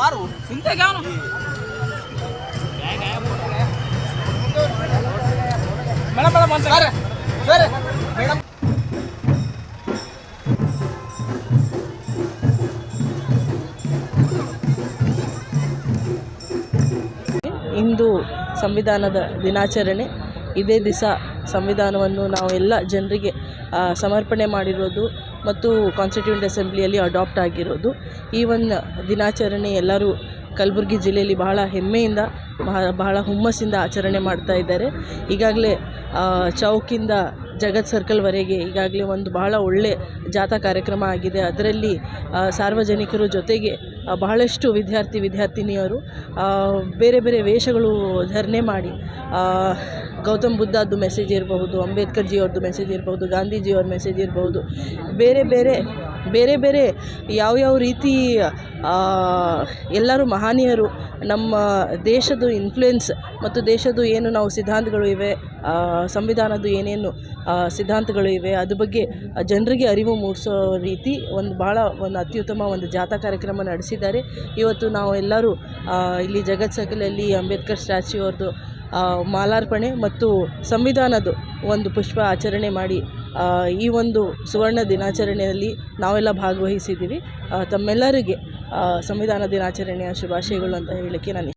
ಬಾರು. ಅವನು. Madam madam sir. Madam ಇಂದು ಸಂವಿಧಾನದ ದಿನಾಚರಣೆ. ಇದೇ ದಿವಸ ಸಂವಿಧಾನವನ್ನು ನಾವು ಎಲ್ಲ ಜನರಿಗೆ ಸಮರ್ಪಣೆ ಮಾಡಿರೋದು ಮತ್ತು ಕಾನ್ಸ್ಟಿಟ್ಯೂಂಟ್ ಅಸೆಂಬ್ಲಿಯಲ್ಲಿ ಅಡಾಪ್ಟ್ ಆಗಿರೋದು. ಈ ಒಂದು ದಿನಾಚರಣೆ ಎಲ್ಲರೂ ಕಲಬುರಗಿ ಜಿಲ್ಲೆಯಲ್ಲಿ ಬಹಳ ಹೆಮ್ಮೆಯಿಂದ, ಬಹಳ ಬಹಳ ಹುಮ್ಮಸ್ಸಿಂದ ಆಚರಣೆ ಮಾಡ್ತಾ ಇದ್ದಾರೆ. ಈಗಾಗಲೇ ಚೌಕಿಂದ ಜಗತ್ ಸರ್ಕಲ್ವರೆಗೆ ಈಗಾಗಲೇ ಒಂದು ಬಹಳ ಒಳ್ಳೆ ಜಾಥಾ ಕಾರ್ಯಕ್ರಮ ಆಗಿದೆ. ಅದರಲ್ಲಿ ಸಾರ್ವಜನಿಕರು ಜೊತೆಗೆ ಬಹಳಷ್ಟು ವಿದ್ಯಾರ್ಥಿ, ವಿದ್ಯಾರ್ಥಿನಿಯರು ಬೇರೆ ಬೇರೆ ವೇಷಗಳು ಧರಣೆ ಮಾಡಿ ಗೌತಮ್ ಬುದ್ಧದ್ದು ಮೆಸೇಜ್ ಇರಬಹುದು ಅಂಬೇಡ್ಕರ್ ಜಿಯವ್ರದ್ದು ಮೆಸೇಜ್ ಇರಬಹುದು, ಗಾಂಧೀಜಿಯವ್ರ ಮೆಸೇಜ್ ಇರಬಹುದು, ಬೇರೆ ಬೇರೆ ಬೇರೆ ಬೇರೆ ಯಾವ್ಯಾವ ರೀತಿ ಆ, ಎಲ್ಲರೂ ಮಹನೀಯರು ನಮ್ಮ ದೇಶದ ಇನ್ಫ್ಲುಯೆನ್ಸ್ ಮತ್ತು ದೇಶದ ಏನು ನಾವು ಸಿದ್ಧಾಂತಗಳು ಇವೆ ಸಂವಿಧಾನದ ಏನೇನು ಸಿದ್ಧಾಂತಗಳು ಇವೆ ಅದ್ರ ಬಗ್ಗೆ ಜನರಿಗೆ ಅರಿವು ಮೂಡಿಸೋ ರೀತಿ ಒಂದು ಭಾಳ ಒಂದು ಅತ್ಯುತ್ತಮ ಒಂದು ಜಾಥಾ ಕಾರ್ಯಕ್ರಮ ನಡೆಸಿದ್ದಾರೆ. ಇವತ್ತು ನಾವು ಎಲ್ಲರೂ ಇಲ್ಲಿ ಜಗತ್ ಸಕಲಲ್ಲಿ ಅಂಬೇಡ್ಕರ್ ಸ್ಟ್ಯಾಚ್ಯೂ ಅವ್ರದ್ದು ಮಾಲಾರ್ಪಣೆ ಮತ್ತು ಸಂವಿಧಾನದ ಒಂದು ಪುಷ್ಪ ಆಚರಣೆ ಮಾಡಿ ಈ ಒಂದು ಸುವರ್ಣ ದಿನಾಚರಣೆಯಲ್ಲಿ ನಾವೆಲ್ಲ ಭಾಗವಹಿಸಿದ್ದೀವಿ. ತಮ್ಮೆಲ್ಲರಿಗೆ ಸಂವಿಧಾನ ದಿನಾಚರಣೆಯ ಶುಭಾಶಯಗಳು ಅಂತ ಹೇಳಲಿಕ್ಕೆ ನಾನು